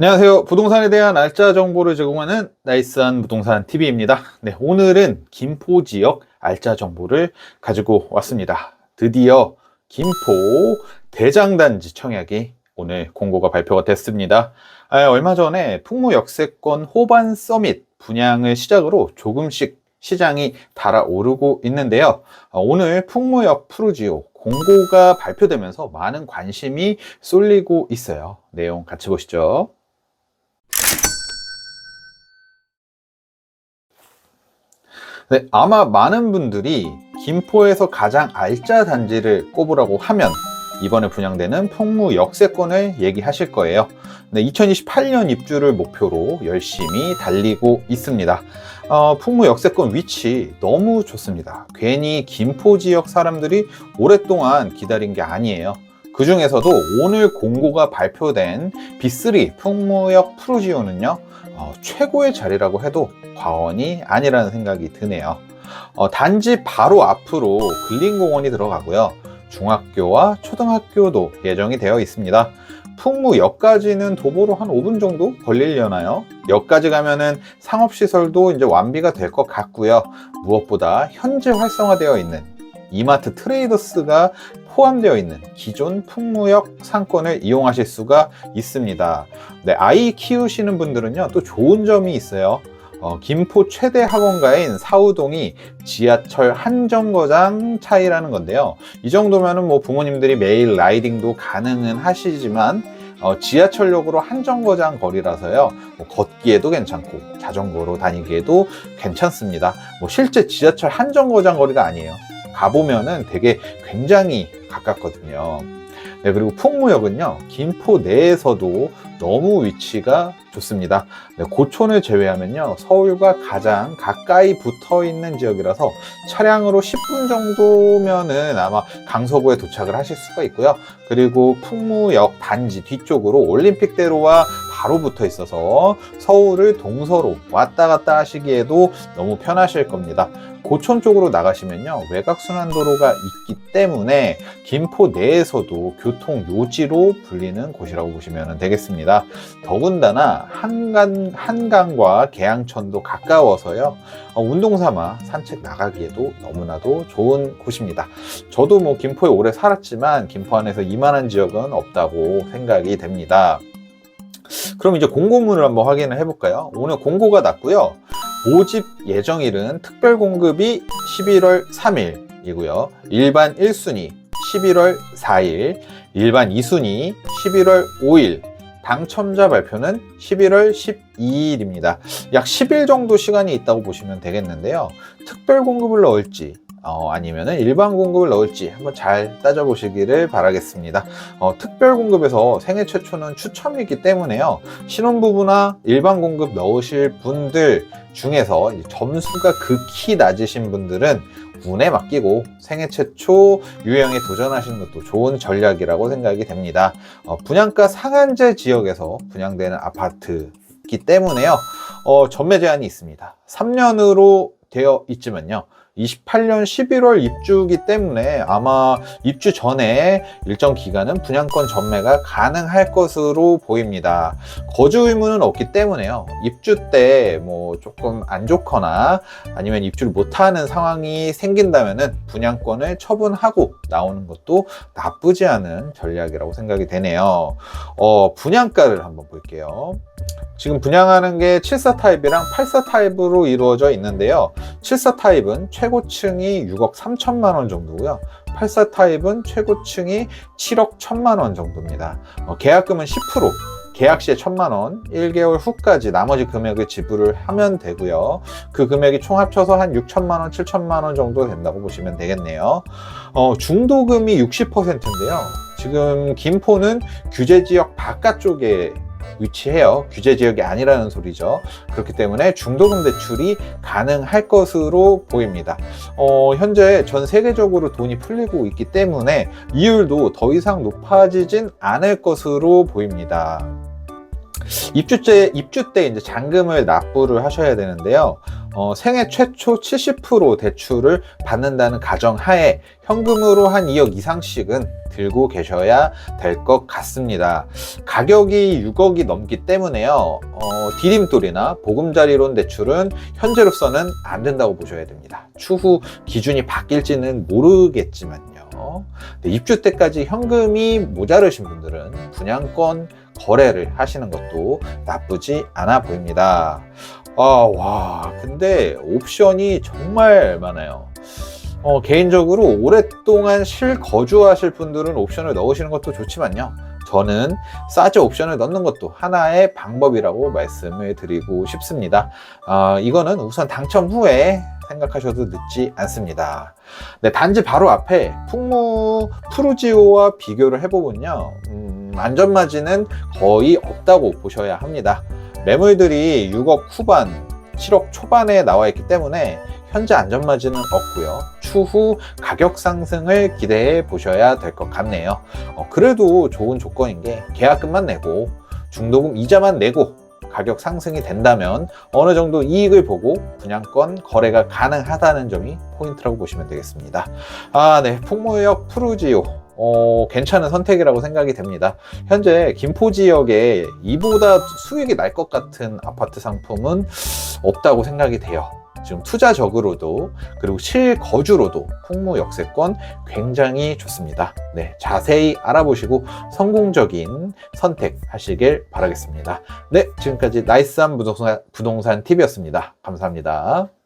안녕하세요. 부동산에 대한 알짜 정보를 제공하는 나이스한 부동산 TV입니다. 네, 오늘은 김포 지역 알짜 정보를 가지고 왔습니다. 드디어 김포 대장단지 청약이 오늘 공고가 발표가 됐습니다. 아, 얼마 전에 풍무 역세권 호반 서밋 분양을 시작으로 조금씩 시장이 달아오르고 있는데요. 아, 오늘 풍무역 푸르지오 공고가 발표되면서 많은 관심이 쏠리고 있어요. 내용 같이 보시죠. 네, 아마 많은 분들이 김포에서 가장 알짜 단지를 꼽으라고 하면 이번에 분양되는 풍무 역세권을 얘기하실 거예요. 네, 2028년 입주를 목표로 열심히 달리고 있습니다. 어, 풍무 역세권 위치 너무 좋습니다. 괜히 김포 지역 사람들이 오랫동안 기다린 게 아니에요. 그 중에서도 오늘 공고가 발표된 B3 풍무역 프로지오는요, 어, 최고의 자리라고 해도 과언이 아니라는 생각이 드네요. 어, 단지 바로 앞으로 근린공원이 들어가고요. 중학교와 초등학교도 예정이 되어 있습니다. 풍무역까지는 도보로 한 5분 정도 걸리려나요? 역까지 가면은 상업시설도 이제 완비가 될 것 같고요. 무엇보다 현재 활성화되어 있는 이마트 트레이더스가 포함되어 있는 기존 풍무역 상권을 이용하실 수가 있습니다. 네, 아이 키우시는 분들은요, 또 좋은 점이 있어요. 어, 김포 최대 학원가인 사우동이 지하철 한 정거장 차이라는 건데요. 이 정도면은 뭐 부모님들이 매일 라이딩도 가능은 하시지만 어, 지하철역으로 한 정거장 거리라서요. 뭐 걷기에도 괜찮고 자전거로 다니기에도 괜찮습니다. 뭐 실제 지하철 한 정거장 거리가 아니에요. 가보면은 되게 굉장히 가깝거든요. 네, 그리고 풍무역은요, 김포 내에서도 너무 위치가 좋습니다. 네, 고촌을 제외하면요, 서울과 가장 가까이 붙어 있는 지역이라서 차량으로 10분 정도면은 아마 강서구에 도착을 하실 수가 있고요. 그리고 풍무역 단지 뒤쪽으로 올림픽대로와 바로 붙어 있어서 서울을 동서로 왔다 갔다 하시기에도 너무 편하실 겁니다. 고촌 쪽으로 나가시면요 외곽순환도로가 있기 때문에 김포 내에서도 교통 요지로 불리는 곳이라고 보시면 되겠습니다. 더군다나 한강, 한강과 계양천도 가까워서요 어, 운동 삼아 산책 나가기에도 너무나도 좋은 곳입니다. 저도 뭐 김포에 오래 살았지만 김포 안에서 이만한 지역은 없다고 생각이 됩니다. 그럼 이제 공고문을 한번 확인을 해볼까요? 오늘 공고가 났고요. 모집 예정일은 특별 공급이 11월 3일이고요. 일반 1순위 11월 4일, 일반 2순위 11월 5일, 당첨자 발표는 11월 12일입니다. 약 10일 정도 시간이 있다고 보시면 되겠는데요. 특별 공급을 넣을지 어, 아니면은 일반 공급을 넣을지 한번 잘 따져보시기를 바라겠습니다. 어, 특별 공급에서 생애 최초는 추첨이기 때문에요. 신혼부부나 일반 공급 넣으실 분들 중에서 점수가 극히 낮으신 분들은 운에 맡기고 생애 최초 유형에 도전하시는 것도 좋은 전략이라고 생각이 됩니다. 어, 분양가 상한제 지역에서 분양되는 아파트이기 때문에요. 어, 전매 제한이 있습니다. 3년으로 되어 있지만요. 28년 11월 입주기 때문에 아마 입주 전에 일정 기간은 분양권 전매가 가능할 것으로 보입니다. 거주 의무는 없기 때문에요. 입주 때 뭐 조금 안 좋거나 아니면 입주를 못하는 상황이 생긴다면은 분양권을 처분하고 나오는 것도 나쁘지 않은 전략이라고 생각이 되네요. 어, 분양가를 한번 볼게요. 지금 분양하는 게 74 타입이랑 84 타입으로 이루어져 있는데요. 74 타입은 최고층이 6억 3천만 원 정도고요. 84 타입은 최고층이 7억 1천만 원 정도입니다. 어, 계약금은 10%. 계약 시에 1천만 원, 1개월 후까지 나머지 금액을 지불을 하면 되고요. 그 금액이 총 합쳐서 한 6천만 원, 7천만 원 정도 된다고 보시면 되겠네요. 어, 중도금이 60%인데요. 지금 김포는 규제 지역 바깥쪽에 위치해요. 규제 지역이 아니라는 소리죠. 그렇기 때문에 중도금 대출이 가능할 것으로 보입니다. 어, 현재 전 세계적으로 돈이 풀리고 있기 때문에 이율도 더 이상 높아지진 않을 것으로 보입니다. 입주 때, 입주 때 이제 잔금을 납부를 하셔야 되는데요. 어, 생애 최초 70% 대출을 받는다는 가정하에 현금으로 한 2억 이상씩은 들고 계셔야 될 것 같습니다. 가격이 6억이 넘기 때문에요. 어, 디딤돌이나 보금자리론 대출은 현재로서는 안 된다고 보셔야 됩니다. 추후 기준이 바뀔지는 모르겠지만요. 네, 입주 때까지 현금이 모자르신 분들은 분양권 거래를 하시는 것도 나쁘지 않아 보입니다. 아, 와, 근데 옵션이 정말 많아요. 어, 개인적으로 오랫동안 실거주하실 분들은 옵션을 넣으시는 것도 좋지만요. 저는 싸지 옵션을 넣는 것도 하나의 방법이라고 말씀을 드리고 싶습니다. 아, 이거는 우선 당첨 후에 생각하셔도 늦지 않습니다. 네, 단지 바로 앞에 풍무 프루지오와 비교를 해보면요. 음, 안전마진은 거의 없다고 보셔야 합니다. 매물들이 6억 후반, 7억 초반에 나와 있기 때문에 현재 안전마진은 없고요. 추후 가격 상승을 기대해 보셔야 될 것 같네요. 어, 그래도 좋은 조건인 게 계약금만 내고 중도금 이자만 내고 가격 상승이 된다면 어느 정도 이익을 보고 분양권 거래가 가능하다는 점이 포인트라고 보시면 되겠습니다. 아, 네. 풍무역 프루지오. 어, 괜찮은 선택이라고 생각이 됩니다. 현재 김포 지역에 이보다 수익이 날 것 같은 아파트 상품은 없다고 생각이 돼요. 지금 투자적으로도 그리고 실거주로도 풍무 역세권 굉장히 좋습니다. 네, 자세히 알아보시고 성공적인 선택하시길 바라겠습니다. 네, 지금까지 나이스한 부동산, 부동산 팁이었습니다. 감사합니다.